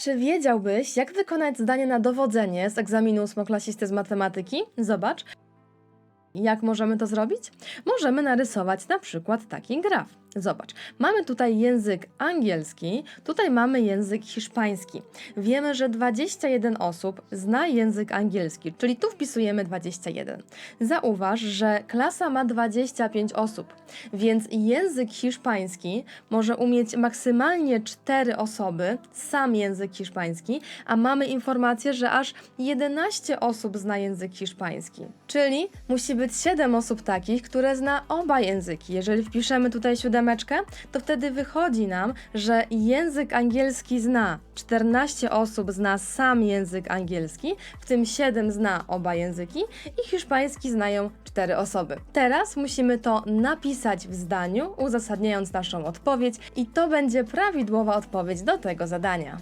Czy wiedziałbyś, jak wykonać zadanie na dowodzenie z egzaminu ósmoklasisty z matematyki? Zobacz. Jak możemy to zrobić? Możemy narysować na przykład taki graf. Zobacz, mamy tutaj język angielski, tutaj mamy język hiszpański. Wiemy, że 21 osób zna język angielski, czyli tu wpisujemy 21. Zauważ, że klasa ma 25 osób, więc język hiszpański może umieć maksymalnie 4 osoby, sam język hiszpański, a mamy informację, że aż 11 osób zna język hiszpański. Czyli musi być 7 osób takich, które zna oba języki. Jeżeli wpiszemy tutaj to wtedy wychodzi nam, że język angielski zna 14 osób zna sam język angielski, w tym 7 zna oba języki i hiszpański znają 4 osoby. Teraz musimy to napisać w zdaniu, uzasadniając naszą odpowiedź i to będzie prawidłowa odpowiedź do tego zadania.